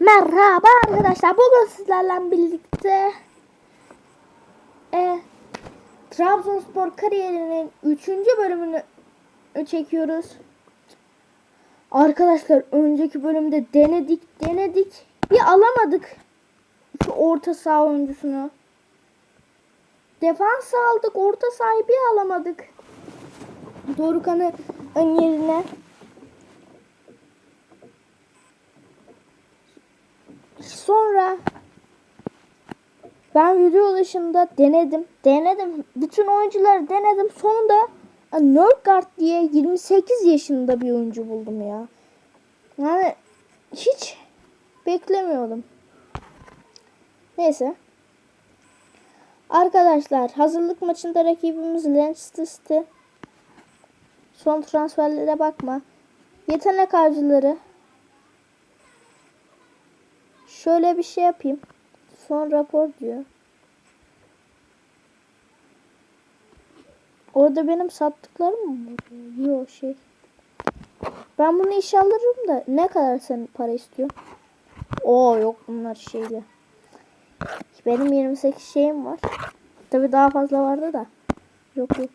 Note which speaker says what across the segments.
Speaker 1: Merhaba arkadaşlar. Bugün sizlerle birlikte e, Trabzonspor kariyerinin 3. bölümünü çekiyoruz. Arkadaşlar önceki bölümde denedik denedik. Bir alamadık. Şu orta saha oyuncusunu. Defans aldık. Orta sahayı bir alamadık. Dorukan'ı ön yerine ben video dışında denedim. Denedim. Bütün oyuncuları denedim. Sonunda Nurgard diye 28 yaşında bir oyuncu buldum ya. Yani hiç beklemiyordum. Neyse. Arkadaşlar hazırlık maçında rakibimiz Leicester City. Son transferlere bakma. Yetenek harcıları Şöyle bir şey yapayım. Son rapor diyor. Orada benim sattıklarım mı? Yok şey. Ben bunu iş alırım da ne kadar sen para istiyor? Oo yok bunlar şeyli. Benim 28 şeyim var. Tabi daha fazla vardı da. Yok yok.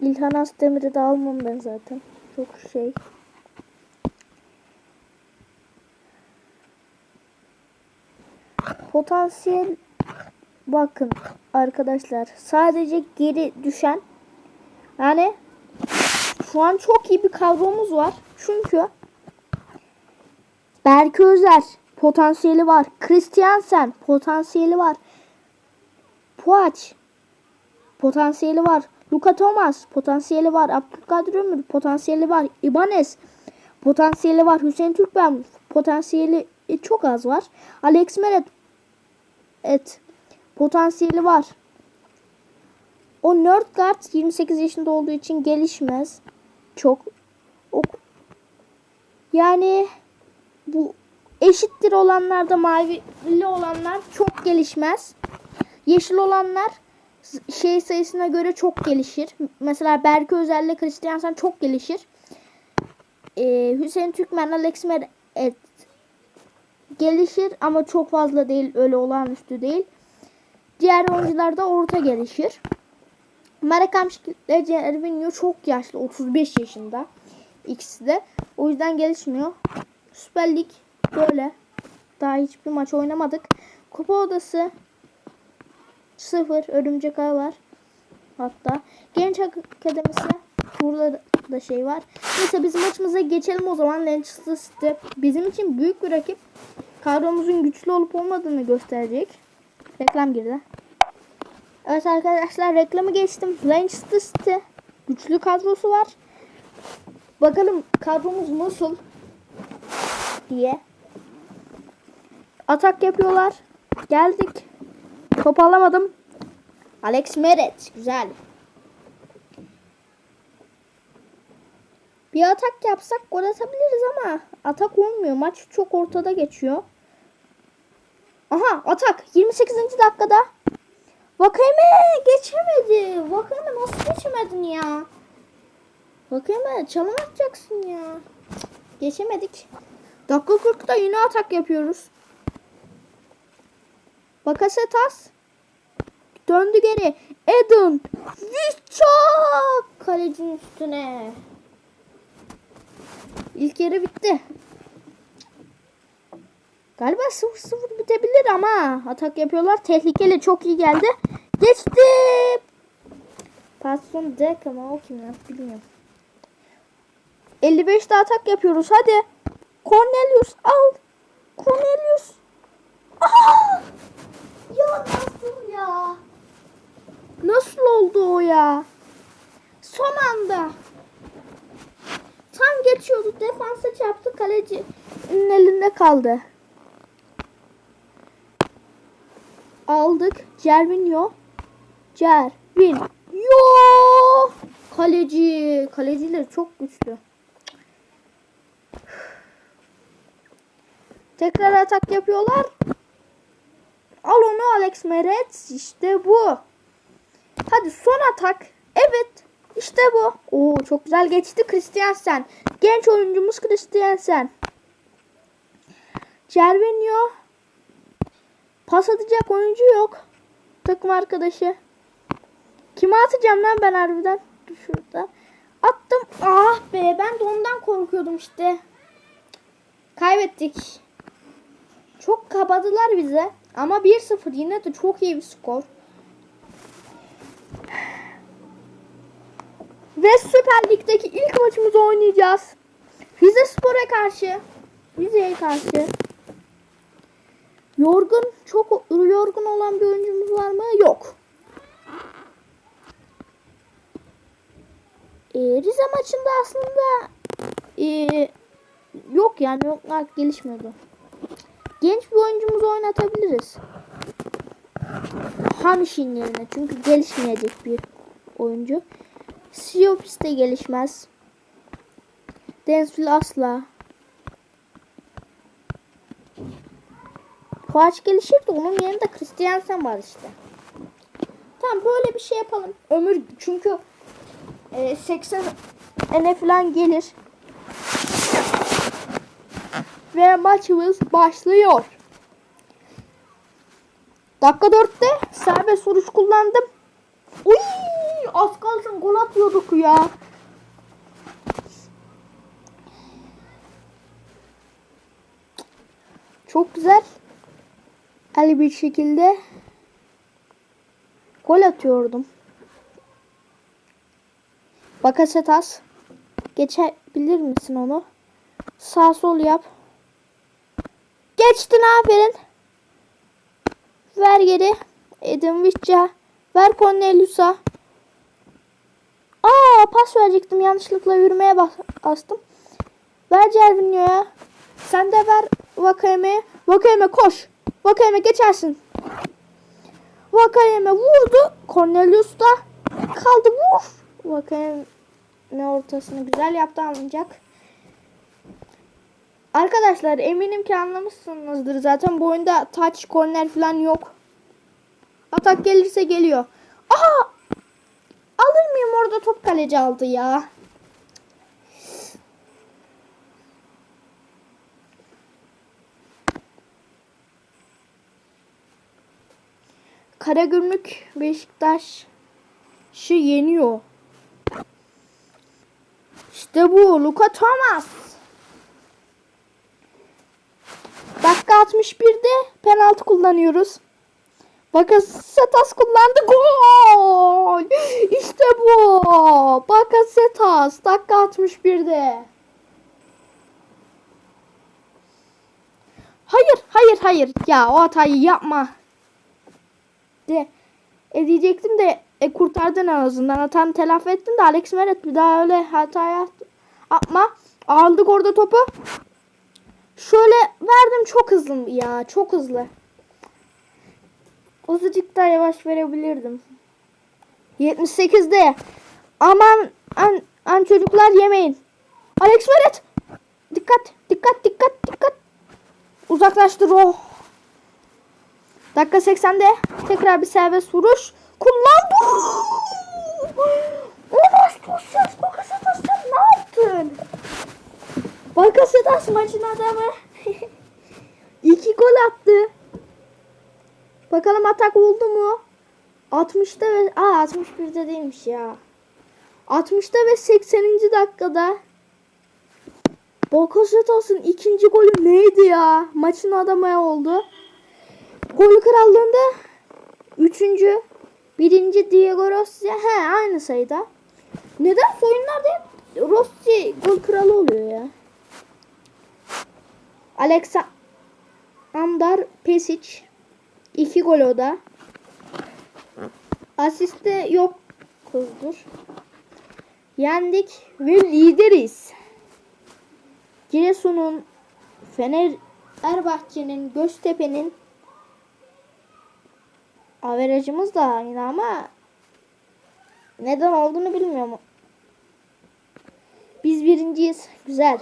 Speaker 1: İlhan Asdemir'i de almam ben zaten. Çok şey. Potansiyel bakın arkadaşlar sadece geri düşen yani şu an çok iyi bir kadromuz var. Çünkü Berke Özer potansiyeli var. Christiansen potansiyeli var. Puaç potansiyeli var. Luka Thomas potansiyeli var. Abdülkadir Ömür potansiyeli var. Ibanez potansiyeli var. Hüseyin Türkmen potansiyeli çok az var Alex Meret Evet. Potansiyeli var. O Nerdguard 28 yaşında olduğu için gelişmez. Çok. O, yani bu eşittir olanlarda mavili olanlar çok gelişmez. Yeşil olanlar şey sayısına göre çok gelişir. Mesela Berke Özel'le Christiansen çok gelişir. Ee, Hüseyin Türkmen, Alex Meret gelişir ama çok fazla değil. Öyle olağanüstü değil. Diğer oyuncular da orta gelişir. Marakamşik ile Cervinho çok yaşlı. 35 yaşında. İkisi de. O yüzden gelişmiyor. Süper Lig böyle. Daha hiçbir maç oynamadık. Kupa odası 0. Örümcek Ağı var. Hatta. Genç Akademisi burada da şey var. Neyse biz maçımıza geçelim o zaman. Manchester City bizim için büyük bir rakip kadromuzun güçlü olup olmadığını gösterecek. Reklam girdi. Evet arkadaşlar reklamı geçtim. Manchester City güçlü kadrosu var. Bakalım kadromuz nasıl diye. Atak yapıyorlar. Geldik. Top alamadım. Alex Meret. Güzel. Bir atak yapsak gol atabiliriz ama atak olmuyor. Maç çok ortada geçiyor. Aha atak 28. dakikada. Vakayeme geçemedi. Vakayeme nasıl geçemedin ya? Vakayeme çalım atacaksın ya. Geçemedik. Dakika 40'da yine atak yapıyoruz. Bakasetas. Döndü geri. Eden. Vişçak. Kalecinin üstüne. İlk yarı bitti. Galiba 0-0 bitebilir ama atak yapıyorlar. Tehlikeli çok iyi geldi. Geçti. Patron Dek ama o kim ya bilmiyorum. 55'te atak yapıyoruz. Hadi. Cornelius al. Cornelius. Aa! Ya nasıl ya? Nasıl oldu o ya? Son anda. Tam geçiyordu. Defansa çarptı. Kalecinin elinde kaldı. Aldık. Cervinho. Cervinho. Kaleci. Kaleciler çok güçlü. Tekrar atak yapıyorlar. Al onu Alex Meret. İşte bu. Hadi son atak. Evet. İşte bu. Oo çok güzel geçti Christiansen. Genç oyuncumuz Christiansen. Cervinho. Pas atacak oyuncu yok. Takım arkadaşı. Kime atacağım lan ben harbiden? Şurada. Attım. Ah be ben de ondan korkuyordum işte. Kaybettik. Çok kapadılar bize. Ama 1-0 yine de çok iyi bir skor. Ve Süper Lig'deki ilk maçımızı oynayacağız. Rize Spor'a karşı. Rize'ye karşı. Yorgun, çok yorgun olan bir oyuncumuz var mı? Yok. Ee, Rize maçında aslında ee, yok yani yok gelişmiyordu. Genç bir oyuncumuzu oynatabiliriz. Hamiş'in yerine çünkü gelişmeyecek bir oyuncu. Siopis de gelişmez. Densville asla. Kovac gelişir de onun yerinde Christiansen var işte. Tamam böyle bir şey yapalım. Ömür çünkü e, 80 ene falan gelir. Ve maçımız başlıyor. Dakika 4'te serbest vuruş kullandım. Uy, az kalsın gol atıyorduk ya. Çok güzel. Ali bir şekilde gol atıyordum. Bakasetas. Geçebilir misin onu? Sağ sol yap. Geçtin aferin. Ver geri. Edin Vişça. Ver Cornelius'a. Aa pas verecektim. Yanlışlıkla yürümeye bas- bastım. Ver Cervinho'ya. Sen de ver Vakayeme'ye. Vakayeme koş. Vakayeme geçersin. Vakayeme vurdu. Cornelius da kaldı. Vur. Vakayeme ortasını güzel yaptı alınacak. Arkadaşlar eminim ki anlamışsınızdır. Zaten bu oyunda touch, corner falan yok. Atak gelirse geliyor. Aha! Orada top kaleci aldı ya. Karagümrük Beşiktaş'ı yeniyor. İşte bu Luka Thomas. Dakika 61'de penaltı kullanıyoruz. Bakasetas kullandı. Gol! İşte bu. Bakasetas dakika 61'de. Hayır, hayır, hayır. Ya o hatayı yapma. De edecektim de e, kurtardın en azından. Hatanı telafi ettin de Alex Meret bir daha öyle hata yaptı. Yapma. Aldık orada topu. Şöyle verdim çok hızlı ya. Çok hızlı. Azıcık daha yavaş verebilirdim. 78'de. Aman an, an çocuklar yemeyin. Alex Meret. Dikkat dikkat dikkat dikkat. Uzaklaştır o. Dakika 80'de tekrar bir serbest vuruş. Kullan. Olamaz Tosyas. Bakasetas sen ne yaptın? Bakasetas maçın adamı. İki gol attı. Bakalım atak oldu mu? 60'ta ve aa 61'de değilmiş ya. 60'ta ve 80. dakikada Bakasetas'ın ikinci golü neydi ya? Maçın adamı oldu. Gol krallığında üçüncü, birinci Diego Rossi. He aynı sayıda. Neden oyunlarda hep Rossi gol kralı oluyor ya? Alexander Pesic iki gol o da. Asiste yok kızdır. Yendik ve lideriz. Giresun'un Fener Erbahçe'nin Göztepe'nin averajımız da aynı ama neden olduğunu bilmiyorum. Biz birinciyiz. Güzel.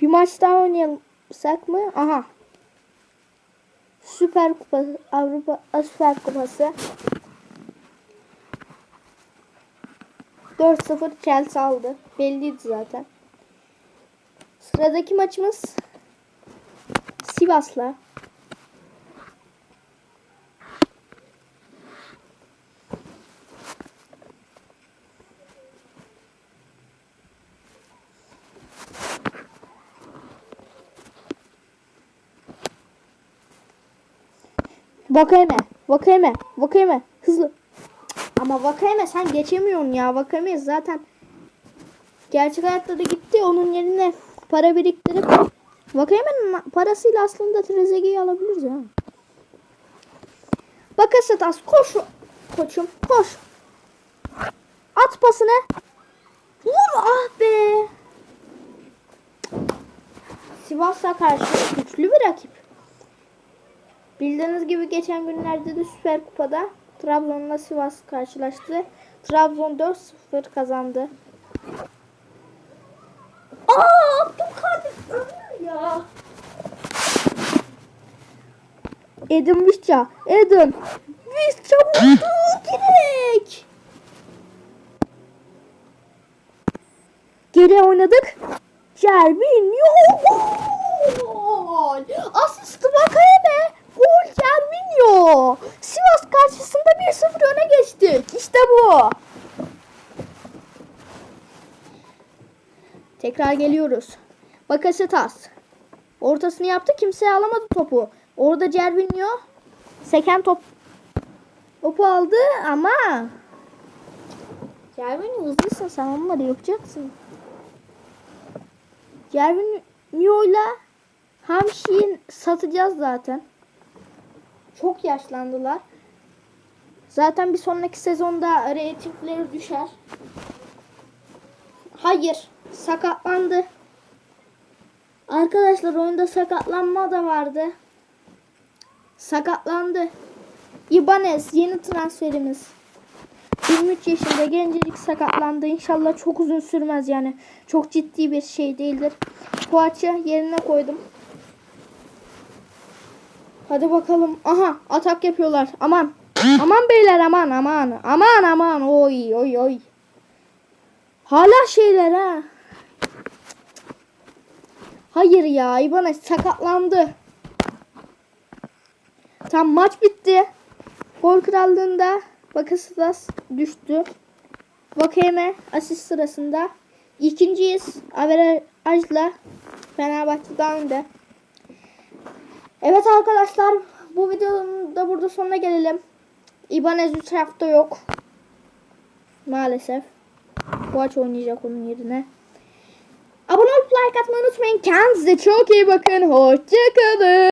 Speaker 1: Bir maç daha oynayalsak mı? Aha. Süper Kupası, Avrupa Süper Kupası. 4-0 Chelsea aldı. Belliydi zaten. Sıradaki maçımız Sivas'la. Vakayeme, Vakayeme, Vakayeme, hızlı. Ama Vakayeme sen geçemiyorsun ya. Vakayeme zaten gerçek hayatta da gitti. Onun yerine para biriktirip Vakayeme'nin parasıyla aslında Trezeguet'i alabiliriz ha. Bakasetas koş koçum koş. At pasını. Vur ah be. Sivas'a karşı güçlü bir rakip. Bildiğiniz gibi geçen günlerde de Süper Kupa'da Trabzon'la Sivas karşılaştı. Trabzon 4-0 kazandı. Aa, Abdülkadir ölür ya. Edin Vişça. Edin. Vişça vurdu direkt. Geri oynadık. Gol. Asist Vakayeme. Cervinho. Sivas karşısında 1-0 öne geçtik. İşte bu. Tekrar geliyoruz. Bakasetas. Ortasını yaptı. Kimse alamadı topu. Orada Cervinho seken top topu aldı ama Cervinho hızlısın sen onları yapacaksın. Cervinho'yla Hamşi'yi satacağız zaten. Çok yaşlandılar. Zaten bir sonraki sezonda reytingleri düşer. Hayır. Sakatlandı. Arkadaşlar oyunda sakatlanma da vardı. Sakatlandı. Ibanez yeni transferimiz. 23 yaşında gencecik sakatlandı. İnşallah çok uzun sürmez yani. Çok ciddi bir şey değildir. Poğaça yerine koydum. Hadi bakalım. Aha atak yapıyorlar. Aman. Aman beyler aman aman. Aman aman. Oy oy oy. Hala şeyler ha. Hayır ya İbana sakatlandı. Tam maç bitti. Gol krallığında Bakasitas düştü. Vakeme asist sırasında. İkinciyiz. Averajla Fenerbahçe daha önde. Evet arkadaşlar bu videonun da burada sonuna gelelim. İbanez 3 hafta yok. Maalesef. Boğaç oynayacak onun yerine. Abone olup like atmayı unutmayın. Kendinize çok iyi bakın. Hoşçakalın.